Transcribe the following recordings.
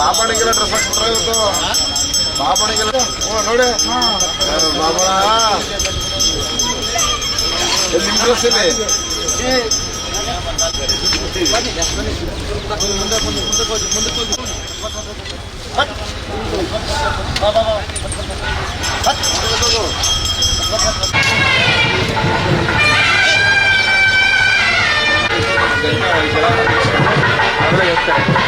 ಬಾಬಣಿಗೆಲ್ಲ dress ಹಾಕ್ಬಿಟ್ರೆ ಇವತ್ತು. ಬಾಬಣಿಗೆಲ್ಲ ಓ ನೋಡಿ. ಬಾಬಣ ನಿಮ್ ಡ್ರೆಸ್ ಇಲ್ಲಿ. ಆದರೆ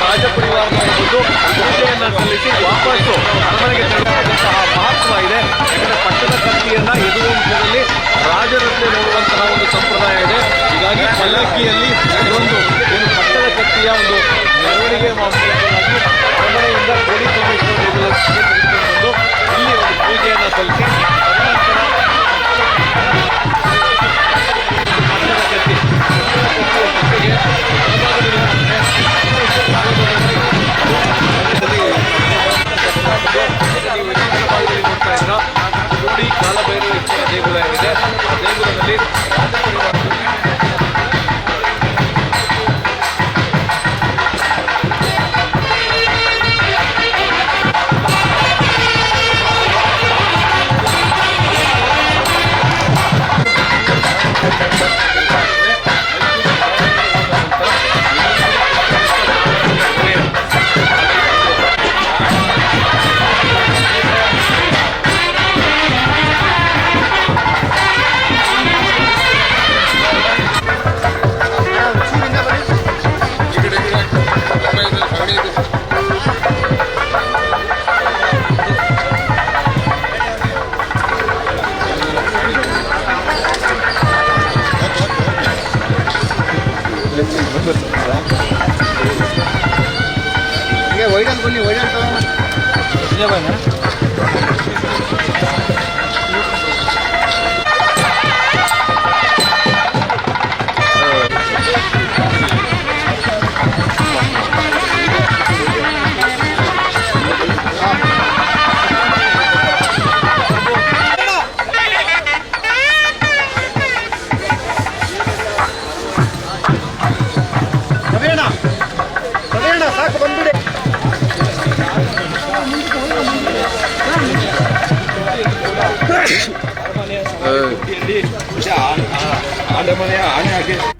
ರಾಜಪರಿವಾರದವರು ಪೂಜೆಯನ್ನು ಸಲ್ಲಿಸಿ ವಾಪಸ್ಸು ಅರಮನೆಗೆ ತೆರಳುವಂತಹ ಮಹತ್ವ ಇದೆ ಅಂದರೆ ಪಟ್ಟದ ಕತ್ತಿಯನ್ನ ಯದುವಂಶದಲ್ಲಿ ರಾಜರಂತೆ ನೋಡುವಂತಹ ಒಂದು ಸಂಪ್ರದಾಯ ಇದೆ ಹೀಗಾಗಿ ಪಲ್ಲಕ್ಕಿಯಲ್ಲಿ ಇದೊಂದು ಏನು ಒಂದು ಮೆರವಣಿಗೆ ಅರಮನೆಯಿಂದ Muy llenos del genio. Ah! Bueno, bueno, bueno. 안에 안에 안에 안에